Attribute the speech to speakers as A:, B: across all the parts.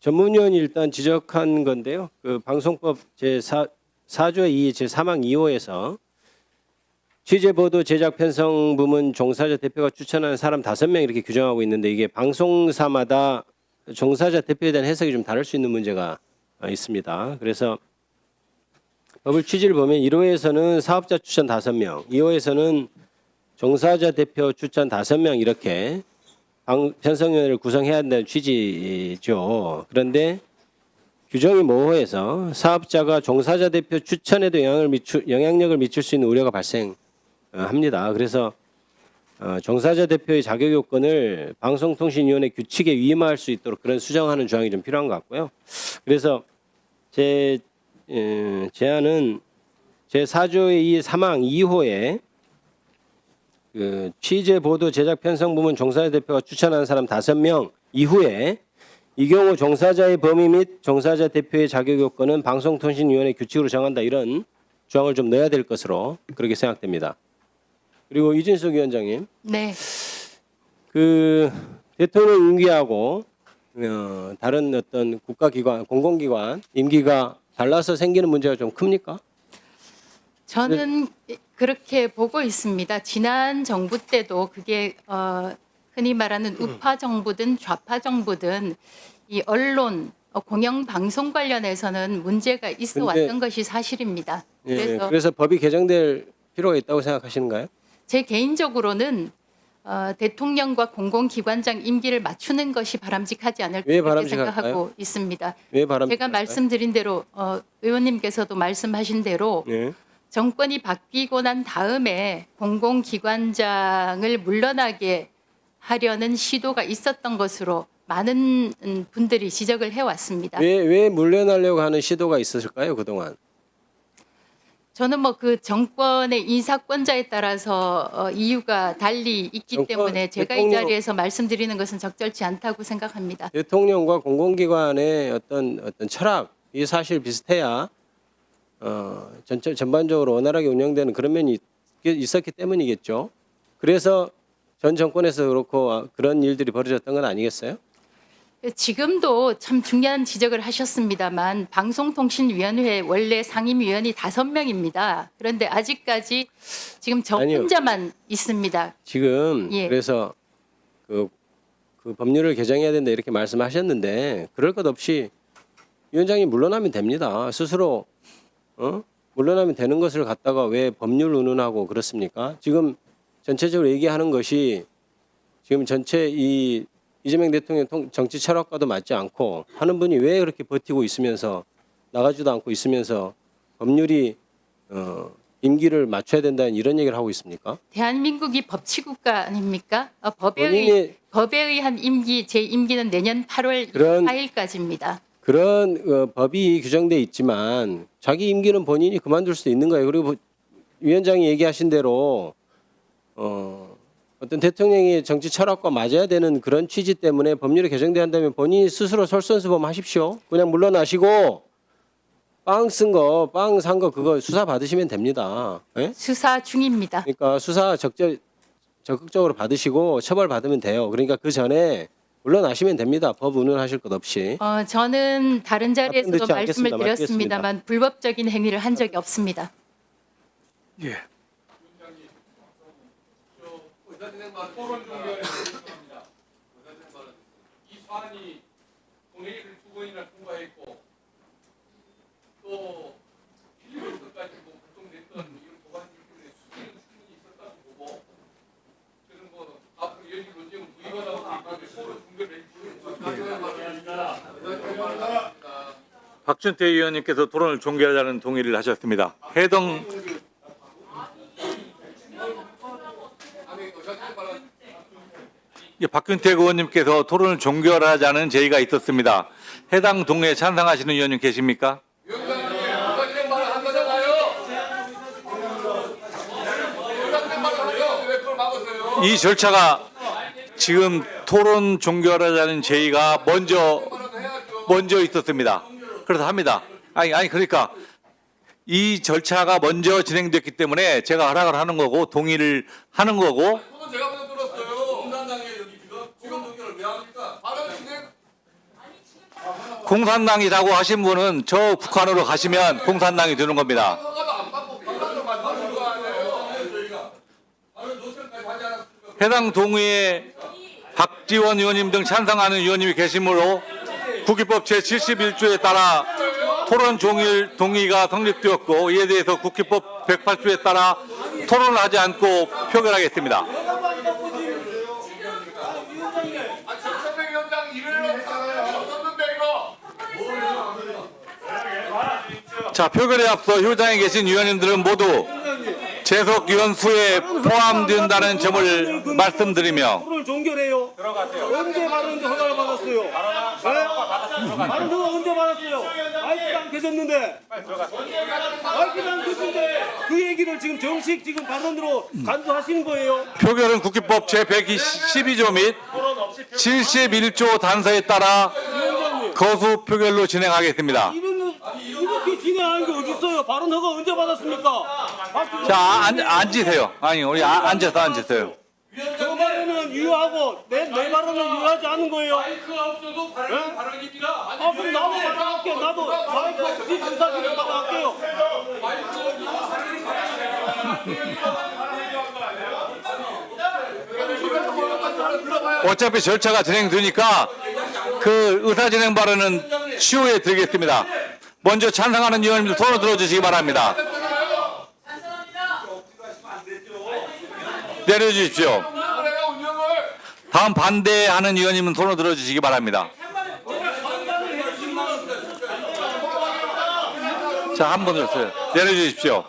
A: 전문위원이 일단 지적한 건데요. 그 방송법 제4 4조 2 제3항 2호에서 취재 보도 제작 편성 부문 종사자 대표가 추천하는 사람 5명 이렇게 규정하고 있는데 이게 방송사마다 종사자 대표에 대한 해석이 좀 다를 수 있는 문제가 어, 있습니다. 그래서 법을 취지를 보면 1호에서는 사업자 추천 5명, 2호에서는 종사자 대표 추천 5명 이렇게 방- 편성위원회를 구성해야 한다는 취지죠. 그런데 규정이 모호해서 사업자가 종사자 대표 추천에도 영향을 미추, 영향력을 미칠 수 있는 우려가 발생합니다. 그래서 어, 종사자 대표의 자격 요건을 방송통신위원회 규칙에 위임할 수 있도록 그런 수정하는 조항이 좀 필요한 것 같고요. 그래서 제 에, 제안은 제 4조의 이 사망 2호에 그 취재 보도 제작 편성 부문 종사자 대표가 추천하는 사람 5명 이후에 이 경우 종사자의 범위 및 종사자 대표의 자격 요건은 방송통신위원회 규칙으로 정한다 이런 조항을 좀 넣어야 될 것으로 그렇게 생각됩니다. 그리고 이진석 위원장님,
B: 네,
A: 그 대통령 임기하고 어, 다른 어떤 국가기관, 공공기관 임기가 달라서 생기는 문제가 좀 큽니까?
B: 저는 그렇게 보고 있습니다. 지난 정부 때도 그게 어, 흔히 말하는 우파 정부든 좌파 정부든 이 언론 어, 공영 방송 관련해서는 문제가 있어
A: 근데-
B: 왔던 것이 사실입니다.
A: 예,
B: 그래서
A: 그래서 법이 개정될 필요가 있다고 생각하시는가요?
B: 제 개인적으로는 어, 대통령과 공공기관장 임기를 맞추는 것이 바람직하지 않을까
A: 왜
B: 그렇게
A: 바람직할까요?
B: 생각하고 있습니다.
A: 왜 바람?
B: 제가 말씀드린 대로 어, 의원님께서도 말씀하신 대로
A: 예.
B: 정권이 바뀌고 난 다음에 공공기관장을 물러나게 하려는 시도가 있었던 것으로 많은 음, 분들이 지적을 해왔습니다.
A: 왜 왜 물려나려고 하는 시도가 있었을까요 그동안?
B: 저는 뭐 그 정권의 인사권자에 따라서 어, 이유가 달리 있기
A: 정권,
B: 때문에 제가 이
A: 대통령-
B: 자리에서 말씀드리는 것은 적절치 않다고 생각합니다.
A: 대통령과 공공기관의 어떤 어떤 철학 이 사실 비슷해야 어, 전체 전반적으로 원활하게 운영되는 그런 면이 있- 있었기 때문이겠죠. 그래서 전 정권에서 그렇고 아, 그런 일들이 벌어졌던 건 아니겠어요?
B: 지금도 참 중요한 지적을 하셨습니다만 방송통신위원회 원래 상임위원이 다섯 명입니다. 그런데 아직까지 지금 저
A: 아니요.
B: 혼자만 있습니다.
A: 지금
B: 예.
A: 그래서 그, 그 법률을 개정해야 된다 이렇게 말씀하셨는데 그럴 것 없이 위원장이 물러나면 됩니다. 스스로 어? 물러나면 되는 것을 갖다가 왜 법률 운운하고 그렇습니까? 지금 전체적으로 얘기하는 것이 지금 전체 이 이재명 대통령 통- 정치 철학과도 맞지 않고 하는 분이 왜 그렇게 버티고 있으면서 나가지도 않고 있으면서 법률이 어, 임기를 맞춰야 된다는 이런 얘기를 하고 있습니까?
B: 대한민국이 법치국가 아닙니까? 어, 법에, 의,
A: 본인이
B: 의한 임기, 제 임기는 내년 8월
A: 그런-
B: 4일까지입니다.
A: 그런 어, 법이 규정돼 있지만 자기 임기는 본인이 그만둘 수도 있는 거예요. 그리고 위원장이 얘기하신 대로 어, 어떤 대통령이 정치 철학과 맞아야 되는 그런 취지 때문에 법률이 개정돼야 한다면 본인이 스스로 솔선수범 하십시오. 그냥 물러나시고 빵 쓴 거, 빵 산 거 그거 수사 받으시면 됩니다. 예?
B: 수사 중입니다.
A: 그러니까 수사 적절 적극적으로 받으시고 처벌 받으면 돼요. 그러니까 그 전에 물러나시면 됩니다. 법 운운하실 것 없이.
B: 어, 저는 다른 자리에서도
A: 듣지
B: 말씀을
A: 않겠습니다.
B: 드렸습니다만 불법적인 행위를 한 적이 없습니다.
C: 예.
D: 토론 종결에 있습니다. 이 사안이 본회의를 두 번이나 통과했고 또 필리버스터까지 뭐 구성됐던 이런 법안이기 때문에 수기는 충분히 있었다고 보고 저는 뭐 앞으로 이어질 논쟁은 무의미하다고 생각하고 토론 종결을 해주시면
C: 박준태 의원님께서 토론을 종결하자는 동의를 하셨습니다. 해당 예, 박준태 의원님께서 토론을 종결하자는 제의가 있었습니다. 해당 동의에 찬성하시는 의원님 계십니까? 이 절차가 지금 토론 종결하자는 제의가 먼저 먼저 있었습니다. 그래서 합니다. 아니 아니 그러니까 이 절차가 먼저 진행됐기 때문에 제가 허락을 하는 거고 동의를 하는 거고
D: 손은 제가 들었어요. 공산당에 여기 지금 지금 동결을 왜 합니까? 발언인데
C: 공산당이라고 하신 분은 저 북한으로 가시면 공산당이 되는 겁니다. 해당 동의에 박지원 의원님 등 찬성하는 의원님이 계시므로 국기법 제71조에 따라 토론 종일 동의가 성립되었고 이에 대해서 국기법 108조에 따라 토론을 하지 않고 표결하겠습니다. 자, 표결에 앞서 효장에 계신 의원님들은 모두 재석 의원 수에 포함된다는 점을 말씀드리며
E: 종결해요. 들어가세요. 언제 발언인지 허가를 받았어요? 네? 발언 허가 언제 받았어요? 켜졌는데. 마이크가 안 켜졌는데 그 얘기를 지금 정식 지금 발언으로 간주하시는 거예요.
C: 표결은 국기법 제112조 및 71조 단서에 따라. 거수 표결로 진행하겠습니다.
E: 이런 이렇게 진행하는 게 어디 있어요? 발언 허가 언제 받았습니까?
C: 자, 앉, 앉으세요. 아니, 우리 아, 앉아서 앉으세요.
E: 저 발언은 유효하고 내, 내 발언은 유효하지 않은 거예요.
D: 마이크가 없어도 발언 발언입니다.
E: 아 그럼 나도 받아갈게. 나도 마이크 없이 주사기를 받아갈게요.
C: 어차피 절차가 진행되니까 그 의사진행 발언은 추후에 드리겠습니다. 먼저 찬성하는 의원님들 손을 들어주시기 바랍니다. 내려주십시오. 다음 반대하는 의원님은 손을 들어주시기 바랍니다. 자, 한 번 들었어요. 내려주십시오.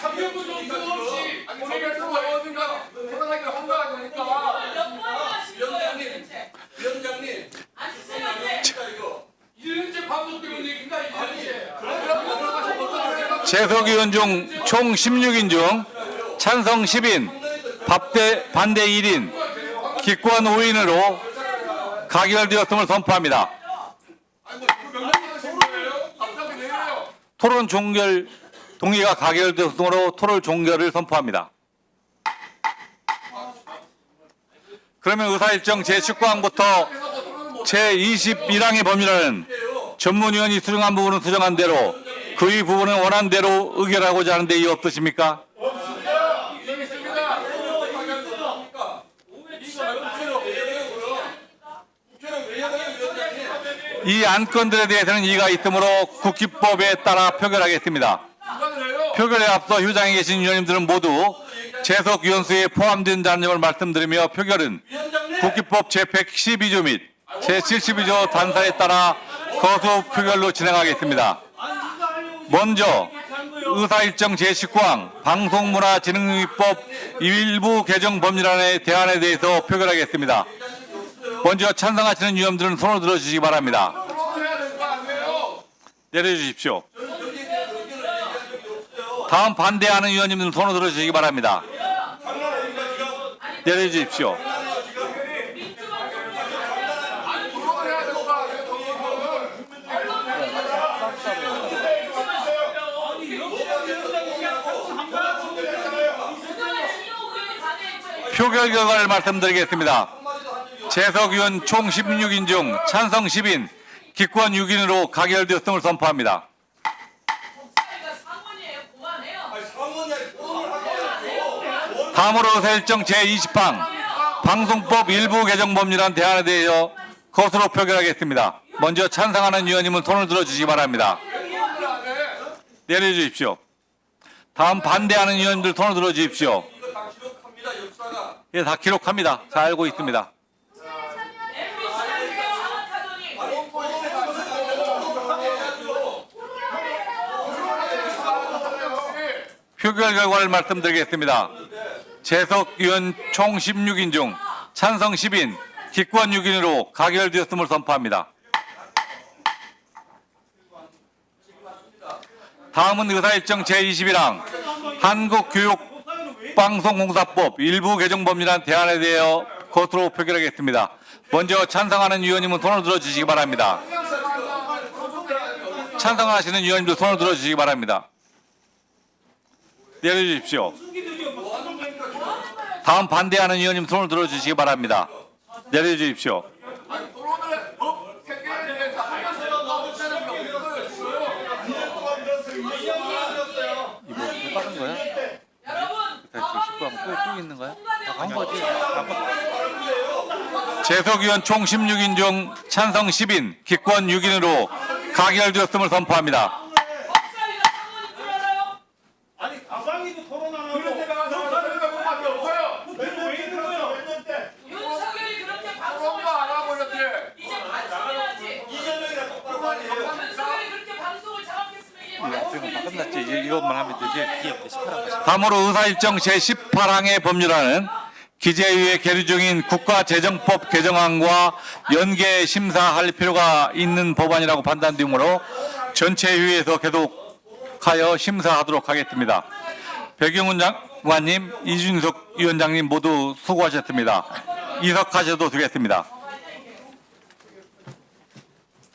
D: 참여부 정수 없이 본회의에서 어딘가 토론하기를 허가하니까. 위원장님. 이ren째 반복되는 얘기인가 이ren째.
C: 재석 의원 중 총 16인 중 찬성 10인, 반대, 반대 1인, 기권 5인으로 가결되었음을 선포합니다. 토론 종결 동의가 가결되었으므로 토론 종결을 선포합니다. 그러면 의사일정 제19항부터 제21항의 범위는 전문위원이 수정한 부분은 수정한 대로 그의 부분은 원한 대로 의결하고자 하는데 이의 없으십니까? 이 안건들에 대해서는 이의가 있으므로 국기법에 따라 표결하겠습니다. 표결에 앞서 휴장에 계신 위원님들은 모두 재석 위원수에 포함된다는 점을 말씀드리며 표결은 국기법 제112조 및 제72조 단사에 따라 거수 표결로 진행하겠습니다. 먼저 의사일정 제19항 방송문화진흥법 일부 개정 법률안의 대안에 대해서 표결하겠습니다. 먼저 찬성하시는 위원들은 손을 들어주시기 바랍니다. 내려주십시오. 다음 반대하는 위원님들은 손을 들어주시기 바랍니다. 내려주십시오.
D: 토론해야 될 거 아니에요? 토론을.
C: 표결 결과를 말씀드리겠습니다. 재석 의원 총 16인 중 찬성 10인, 기권 6인으로 가결되었음을 선포합니다. 다음으로 의사일정 제20항 방송법 일부 개정 법률안 대안에 대하여 거수로 표결하겠습니다. 먼저 찬성하는 의원님은 손을 들어주시기 바랍니다. 내려 주십시오. 다음 반대하는 의원들 손을 들어 주십시오. 예, 다 기록합니다. 잘 알고 있습니다. 표결 결과를 말씀드리겠습니다. 재석 의원 총 16인 중 찬성 10인, 기권 6인으로 가결되었음을 선포합니다. 다음은 의사일정 제21항 한국교육방송공사법 일부 개정 법률안 대안에 대하여 거수로 표결하겠습니다. 먼저 찬성하는 위원님은 손을 들어주시기 바랍니다. 찬성하시는 위원님도 손을 들어주시기 바랍니다. 내려주십시오. 다음 반대하는 의원님 손을 들어주시기 바랍니다. 내려주십시오.
D: 토론을 법 체계에 대해서 하면서 나오는 경우를
C: 이거 빠른 거야? 쭉 있는 거야? 한 거지. 재석위원 총 16인 중 찬성 10인, 기권 6인으로 가결되었음을 선포합니다.
E: 아니 가방이도 토론 안
D: 그런
E: 하고
D: 생각을 하는 것밖에 없어요.
E: 왜 이러는 거야?
F: 윤석열이 그렇게
D: 토론도
F: 방송을
D: 안 하고 이렇게
F: 이제 반성해야지.
E: 이재명이랑 똑바로 하니까
F: 윤석열이 그렇게 방송을 장악했으면 이게
C: 끝났지. 이제 이것만 하면 되지. 다음으로 의사일정 제18항의 법률안은 기재위에 계류 중인 국가재정법 개정안과 연계 심사할 필요가 있는 법안이라고 판단되므로 전체 회의에서 계속하여 심사하도록 하겠습니다. 백영훈 장관님, 이준석 위원장님 모두 수고하셨습니다. 이석하셔도 되겠습니다.